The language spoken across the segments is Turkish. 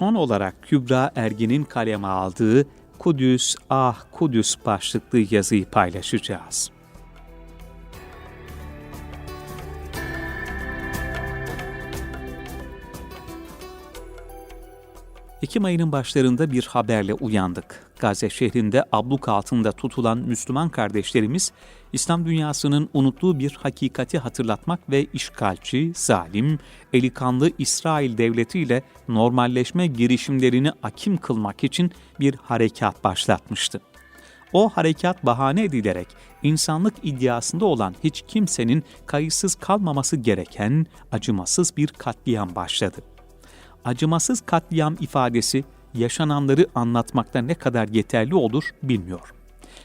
son olarak Kübra Ergin'in kaleme aldığı Kudüs, Ah Kudüs başlıklı yazıyı paylaşacağız. Ekim ayının başlarında bir haberle uyandık. Gazze şehrinde abluk altında tutulan Müslüman kardeşlerimiz, İslam dünyasının unuttuğu bir hakikati hatırlatmak ve işgalci, zalim, elikanlı İsrail devletiyle normalleşme girişimlerini akim kılmak için bir harekat başlatmıştı. O harekat bahane edilerek insanlık iddiasında olan hiç kimsenin kayıtsız kalmaması gereken acımasız bir katliam başladı acımasız katliam ifadesi yaşananları anlatmakta ne kadar yeterli olur bilmiyor.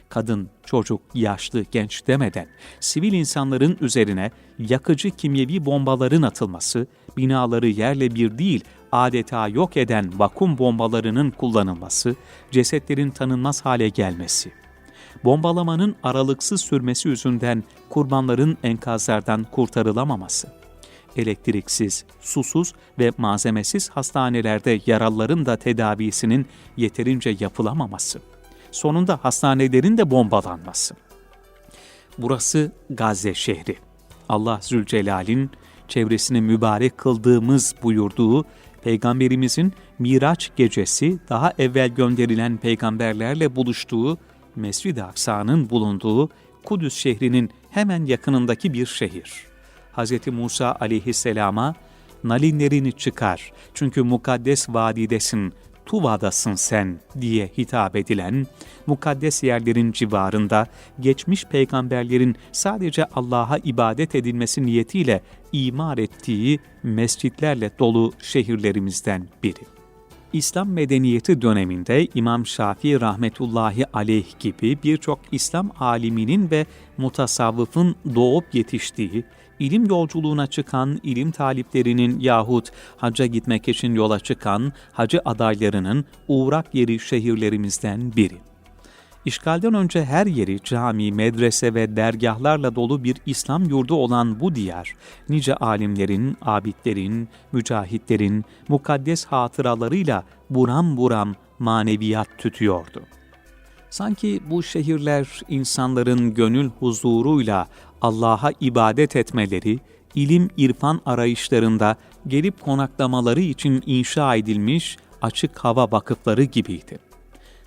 Kadın, çocuk, yaşlı, genç demeden sivil insanların üzerine yakıcı kimyevi bombaların atılması, binaları yerle bir değil adeta yok eden vakum bombalarının kullanılması, cesetlerin tanınmaz hale gelmesi. Bombalamanın aralıksız sürmesi yüzünden kurbanların enkazlardan kurtarılamaması elektriksiz, susuz ve malzemesiz hastanelerde yaralıların da tedavisinin yeterince yapılamaması. Sonunda hastanelerin de bombalanması. Burası Gazze şehri. Allah Zülcelal'in çevresini mübarek kıldığımız buyurduğu Peygamberimizin Miraç gecesi daha evvel gönderilen peygamberlerle buluştuğu Mescid-i Aksa'nın bulunduğu Kudüs şehrinin hemen yakınındaki bir şehir. Hz. Musa aleyhisselama nalinlerini çıkar çünkü mukaddes vadidesin, Tuva'dasın sen diye hitap edilen, mukaddes yerlerin civarında geçmiş peygamberlerin sadece Allah'a ibadet edilmesi niyetiyle imar ettiği mescitlerle dolu şehirlerimizden biri. İslam medeniyeti döneminde İmam Şafii rahmetullahi aleyh gibi birçok İslam aliminin ve mutasavvıfın doğup yetiştiği, ilim yolculuğuna çıkan ilim taliplerinin yahut hacca gitmek için yola çıkan hacı adaylarının uğrak yeri şehirlerimizden biri. İşgalden önce her yeri cami, medrese ve dergahlarla dolu bir İslam yurdu olan bu diyar, nice alimlerin, abidlerin, mücahitlerin, mukaddes hatıralarıyla buram buram maneviyat tütüyordu. Sanki bu şehirler insanların gönül huzuruyla Allah'a ibadet etmeleri, ilim irfan arayışlarında gelip konaklamaları için inşa edilmiş açık hava vakıfları gibiydi.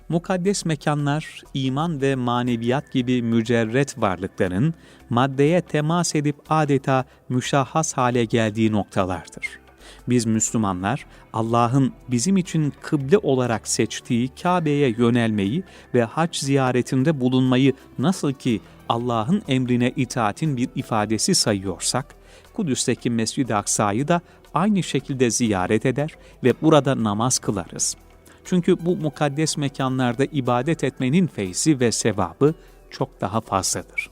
Mukaddes mekanlar, iman ve maneviyat gibi mücerret varlıkların maddeye temas edip adeta müşahhas hale geldiği noktalardır. Biz Müslümanlar Allah'ın bizim için kıble olarak seçtiği Kabe'ye yönelmeyi ve hac ziyaretinde bulunmayı nasıl ki Allah'ın emrine itaatin bir ifadesi sayıyorsak, Kudüs'teki Mescid-i Aksa'yı da aynı şekilde ziyaret eder ve burada namaz kılarız. Çünkü bu mukaddes mekanlarda ibadet etmenin feyzi ve sevabı çok daha fazladır.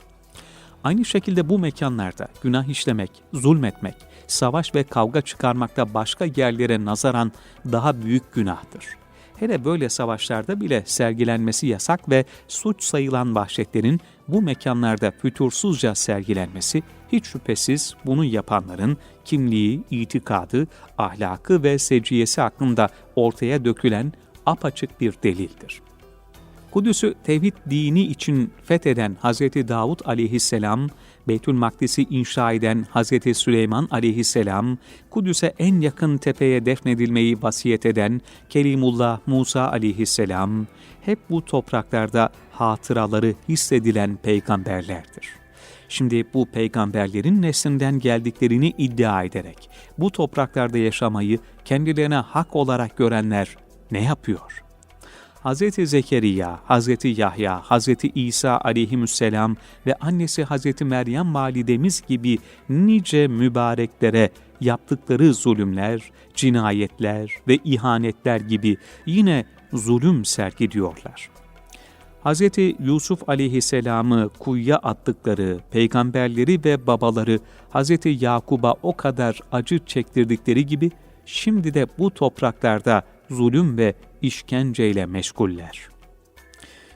Aynı şekilde bu mekanlarda günah işlemek, zulmetmek, savaş ve kavga çıkarmakta başka yerlere nazaran daha büyük günahtır. Hele böyle savaşlarda bile sergilenmesi yasak ve suç sayılan vahşetlerin bu mekanlarda fütursuzca sergilenmesi hiç şüphesiz bunu yapanların kimliği, itikadı, ahlakı ve seciyesi hakkında ortaya dökülen apaçık bir delildir. Kudüs'ü tevhid dini için fetheden Hz. Davud aleyhisselam, Beytül Makdis'i inşa eden Hz. Süleyman aleyhisselam, Kudüs'e en yakın tepeye defnedilmeyi vasiyet eden Kelimullah Musa aleyhisselam, hep bu topraklarda hatıraları hissedilen peygamberlerdir. Şimdi bu peygamberlerin neslinden geldiklerini iddia ederek bu topraklarda yaşamayı kendilerine hak olarak görenler ne yapıyor? Hz. Zekeriya, Hz. Yahya, Hz. İsa aleyhisselam ve annesi Hz. Meryem validemiz gibi nice mübareklere yaptıkları zulümler, cinayetler ve ihanetler gibi yine zulüm sergiliyorlar. Hz. Yusuf aleyhisselamı kuyuya attıkları peygamberleri ve babaları Hz. Yakub'a o kadar acı çektirdikleri gibi şimdi de bu topraklarda zulüm ve işkenceyle meşguller.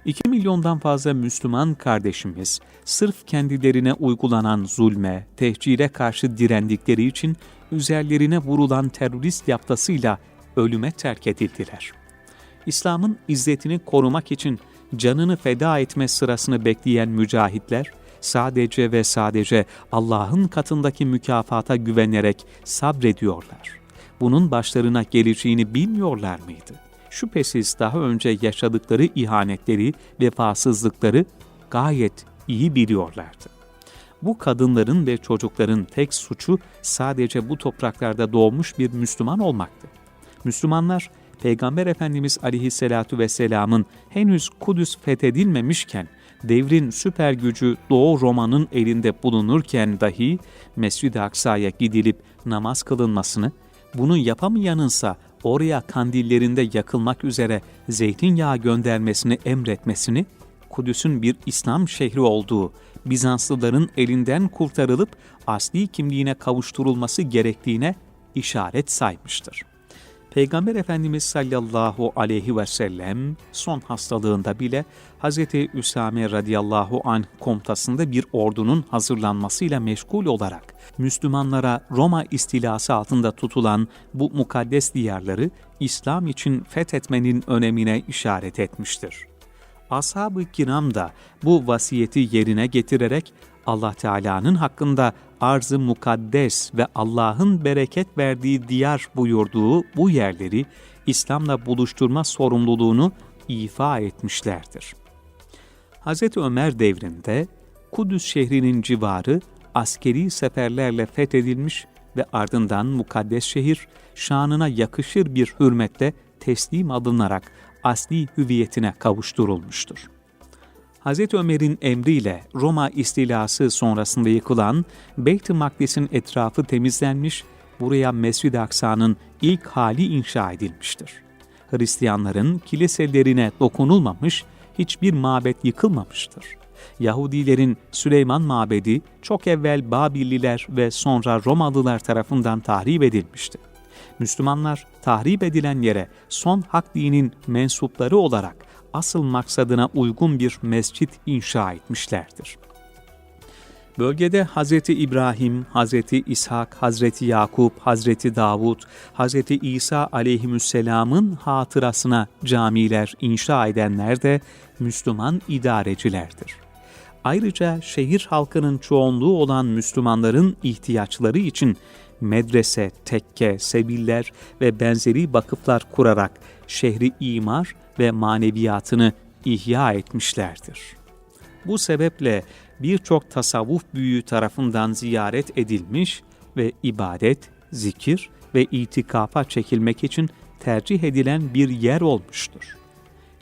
2 milyondan fazla Müslüman kardeşimiz sırf kendilerine uygulanan zulme, tehcire karşı direndikleri için üzerlerine vurulan terörist yaptasıyla ölüme terk edildiler. İslam'ın izzetini korumak için canını feda etme sırasını bekleyen mücahitler, sadece ve sadece Allah'ın katındaki mükafata güvenerek sabrediyorlar. Bunun başlarına geleceğini bilmiyorlar mıydı? Şüphesiz daha önce yaşadıkları ihanetleri, vefasızlıkları gayet iyi biliyorlardı. Bu kadınların ve çocukların tek suçu sadece bu topraklarda doğmuş bir Müslüman olmaktı. Müslümanlar Peygamber Efendimiz aleyhissalatu vesselamın henüz Kudüs fethedilmemişken, devrin süper gücü Doğu Roma'nın elinde bulunurken dahi Mescid-i Aksa'ya gidilip namaz kılınmasını, bunu yapamayanınsa oraya kandillerinde yakılmak üzere zeytinyağı göndermesini emretmesini, Kudüs'ün bir İslam şehri olduğu, Bizanslıların elinden kurtarılıp asli kimliğine kavuşturulması gerektiğine işaret saymıştır. Peygamber Efendimiz sallallahu aleyhi ve sellem son hastalığında bile Hz. Üsame radıyallahu anh komutasında bir ordunun hazırlanmasıyla meşgul olarak Müslümanlara Roma istilası altında tutulan bu mukaddes diyarları İslam için fethetmenin önemine işaret etmiştir. Ashab-ı kiram da bu vasiyeti yerine getirerek Allah Teala'nın hakkında arz-ı mukaddes ve Allah'ın bereket verdiği diyar buyurduğu bu yerleri İslam'la buluşturma sorumluluğunu ifa etmişlerdir. Hz. Ömer devrinde Kudüs şehrinin civarı askeri seferlerle fethedilmiş ve ardından mukaddes şehir şanına yakışır bir hürmetle teslim alınarak asli hüviyetine kavuşturulmuştur. Hz. Ömer'in emriyle Roma istilası sonrasında yıkılan Beyt-i Makdis'in etrafı temizlenmiş, buraya Mescid-i Aksa'nın ilk hali inşa edilmiştir. Hristiyanların kiliselerine dokunulmamış, hiçbir mabet yıkılmamıştır. Yahudilerin Süleyman Mabedi çok evvel Babilliler ve sonra Romalılar tarafından tahrip edilmişti. Müslümanlar tahrip edilen yere son hak dinin mensupları olarak asıl maksadına uygun bir mescit inşa etmişlerdir. Bölgede Hz. İbrahim, Hz. İshak, Hz. Yakup, Hz. Davud, Hz. İsa aleyhisselamın hatırasına camiler inşa edenler de Müslüman idarecilerdir. Ayrıca şehir halkının çoğunluğu olan Müslümanların ihtiyaçları için medrese, tekke, sebiller ve benzeri vakıflar kurarak şehri imar ve maneviyatını ihya etmişlerdir. Bu sebeple birçok tasavvuf büyüğü tarafından ziyaret edilmiş ve ibadet, zikir ve itikafa çekilmek için tercih edilen bir yer olmuştur.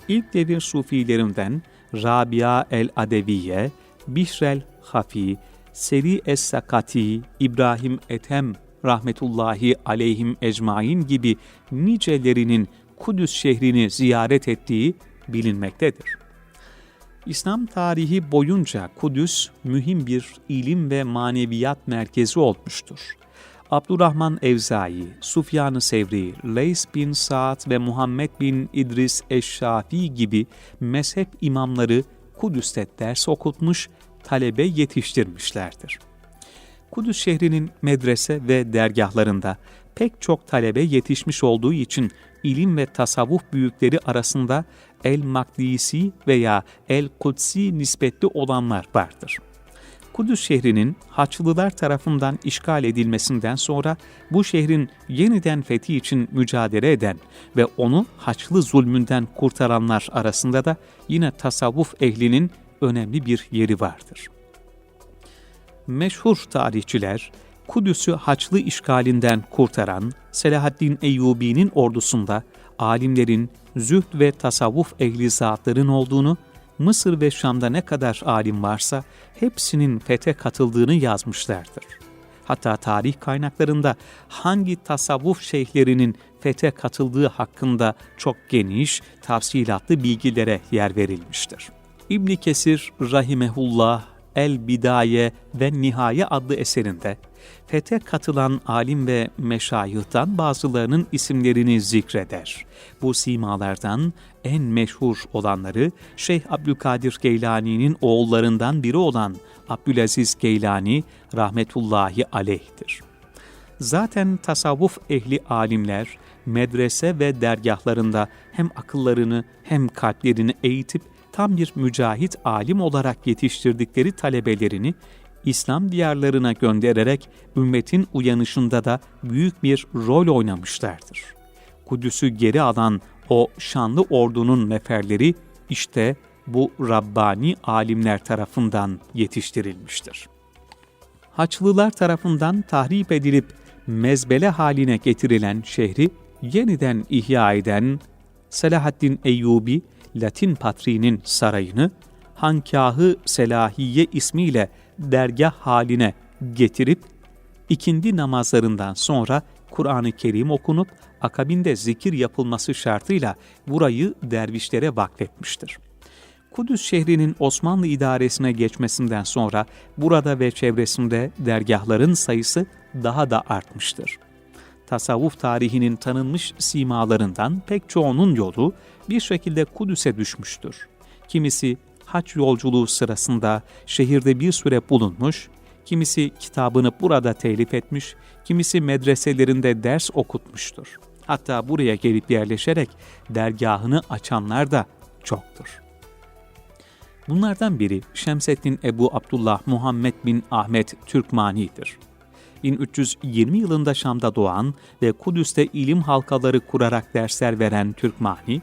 İlk devir sufilerinden Rabia el-Adeviye, Bişrel Hafi, Seri Es-Sakati, İbrahim Ethem rahmetullahi aleyhim ecmain gibi nicelerinin Kudüs şehrini ziyaret ettiği bilinmektedir. İslam tarihi boyunca Kudüs mühim bir ilim ve maneviyat merkezi olmuştur. Abdurrahman Evzai, Sufyan-ı Sevri, Leys bin Sa'd ve Muhammed bin İdris Eşşafi gibi mezhep imamları Kudüs'te ders okutmuş, talebe yetiştirmişlerdir. Kudüs şehrinin medrese ve dergahlarında pek çok talebe yetişmiş olduğu için ilim ve tasavvuf büyükleri arasında El-Makdisi veya El-Kudsi nispetli olanlar vardır. Kudüs şehrinin Haçlılar tarafından işgal edilmesinden sonra bu şehrin yeniden fethi için mücadele eden ve onu Haçlı zulmünden kurtaranlar arasında da yine tasavvuf ehlinin önemli bir yeri vardır. Meşhur tarihçiler, Kudüs'ü Haçlı işgalinden kurtaran Selahaddin Eyyubi'nin ordusunda alimlerin, zühd ve tasavvuf ehli zatların olduğunu, Mısır ve Şam'da ne kadar alim varsa hepsinin fete katıldığını yazmışlardır. Hatta tarih kaynaklarında hangi tasavvuf şeyhlerinin fete katıldığı hakkında çok geniş, tafsilatlı bilgilere yer verilmiştir. İbn Kesir rahimehullah El Bidaye ve Nihaye adlı eserinde fete katılan alim ve meşayihtan bazılarının isimlerini zikreder. Bu simalardan en meşhur olanları Şeyh Abdülkadir Geylani'nin oğullarından biri olan Abdülaziz Geylani rahmetullahi aleyhtir. Zaten tasavvuf ehli alimler medrese ve dergahlarında hem akıllarını hem kalplerini eğitip tam bir mücahit alim olarak yetiştirdikleri talebelerini İslam diyarlarına göndererek ümmetin uyanışında da büyük bir rol oynamışlardır. Kudüs'ü geri alan o şanlı ordunun neferleri işte bu Rabbani alimler tarafından yetiştirilmiştir. Haçlılar tarafından tahrip edilip mezbele haline getirilen şehri yeniden ihya eden Selahaddin Eyyubi, Latin patriğinin sarayını Hankahı Selahiye ismiyle dergah haline getirip ikindi namazlarından sonra Kur'an-ı Kerim okunup akabinde zikir yapılması şartıyla burayı dervişlere vakfetmiştir. Kudüs şehrinin Osmanlı idaresine geçmesinden sonra burada ve çevresinde dergahların sayısı daha da artmıştır. Tasavvuf tarihinin tanınmış simalarından pek çoğunun yolu bir şekilde Kudüs'e düşmüştür. Kimisi haç yolculuğu sırasında şehirde bir süre bulunmuş, kimisi kitabını burada telif etmiş, kimisi medreselerinde ders okutmuştur. Hatta buraya gelip yerleşerek dergahını açanlar da çoktur. Bunlardan biri Şemseddin Ebu Abdullah Muhammed bin Ahmet Türkmani'dir. 1320 yılında Şam'da doğan ve Kudüs'te ilim halkaları kurarak dersler veren Türkmani,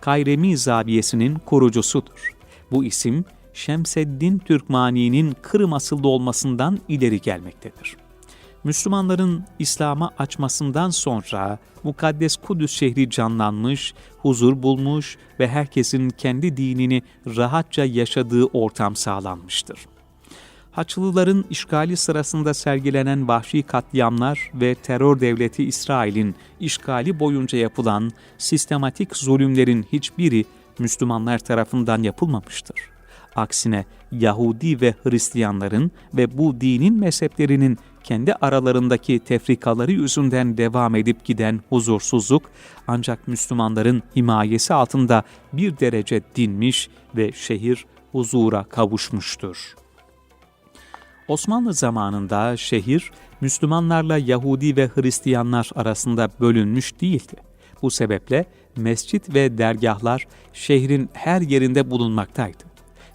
Kayremi Zabiyesi'nin kurucusudur. Bu isim Şemseddin Türkmani'nin Kırım asıllı olmasından ileri gelmektedir. Müslümanların İslam'a açmasından sonra mukaddes Kudüs şehri canlanmış, huzur bulmuş ve herkesin kendi dinini rahatça yaşadığı ortam sağlanmıştır. Haçlıların işgali sırasında sergilenen vahşi katliamlar ve terör devleti İsrail'in işgali boyunca yapılan sistematik zulümlerin hiçbiri Müslümanlar tarafından yapılmamıştır. Aksine Yahudi ve Hristiyanların ve bu dinin mezheplerinin kendi aralarındaki tefrikaları yüzünden devam edip giden huzursuzluk ancak Müslümanların himayesi altında bir derece dinmiş ve şehir huzura kavuşmuştur. Osmanlı zamanında şehir Müslümanlarla Yahudi ve Hristiyanlar arasında bölünmüş değildi. Bu sebeple mescit ve dergahlar şehrin her yerinde bulunmaktaydı.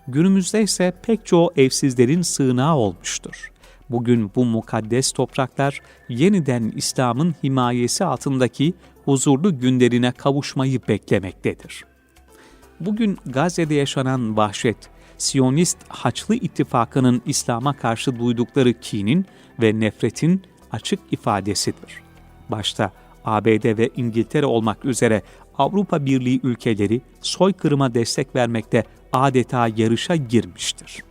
Günümüzde ise pek çoğu evsizlerin sığınağı olmuştur. Bugün bu mukaddes topraklar yeniden İslam'ın himayesi altındaki huzurlu günlerine kavuşmayı beklemektedir. Bugün Gazze'de yaşanan vahşet, Siyonist Haçlı İttifakı'nın İslam'a karşı duydukları kinin ve nefretin açık ifadesidir. Başta ABD ve İngiltere olmak üzere Avrupa Birliği ülkeleri soykırıma destek vermekte adeta yarışa girmiştir.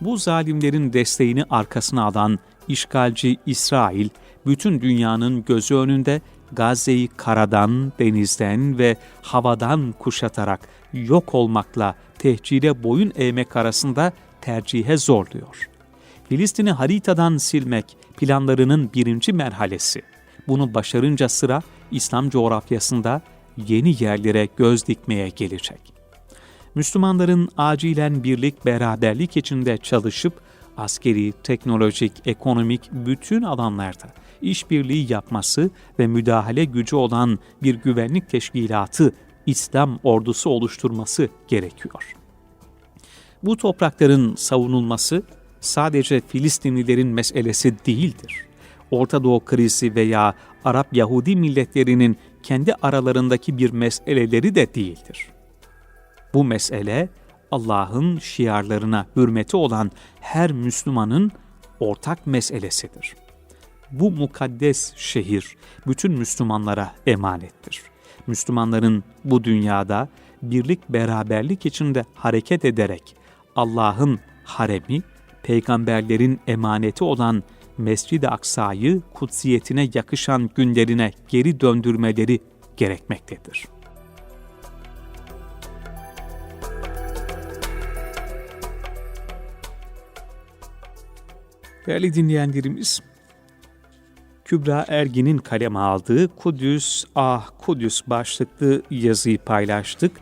Bu zalimlerin desteğini arkasına alan işgalci İsrail, bütün dünyanın gözü önünde Gazze'yi karadan, denizden ve havadan kuşatarak yok olmakla tehcire boyun eğmek arasında tercihe zorluyor. Filistin'i haritadan silmek planlarının birinci merhalesi. Bunu başarınca sıra İslam coğrafyasında yeni yerlere göz dikmeye gelecek. Müslümanların acilen birlik beraberlik içinde çalışıp askeri, teknolojik, ekonomik bütün alanlarda işbirliği yapması ve müdahale gücü olan bir güvenlik teşkilatı İslam ordusu oluşturması gerekiyor. Bu toprakların savunulması sadece Filistinlilerin meselesi değildir. Orta Doğu krizi veya Arap Yahudi milletlerinin kendi aralarındaki bir meseleleri de değildir. Bu mesele Allah'ın şiarlarına hürmeti olan her Müslümanın ortak meselesidir. Bu mukaddes şehir bütün Müslümanlara emanettir. Müslümanların bu dünyada birlik beraberlik içinde hareket ederek Allah'ın haremi, peygamberlerin emaneti olan Mescid-i Aksa'yı kutsiyetine yakışan günlerine geri döndürmeleri gerekmektedir. Değerli dinleyenlerimiz, Kübra Ergin'in kaleme aldığı Kudüs, Ah Kudüs başlıklı yazıyı paylaştık.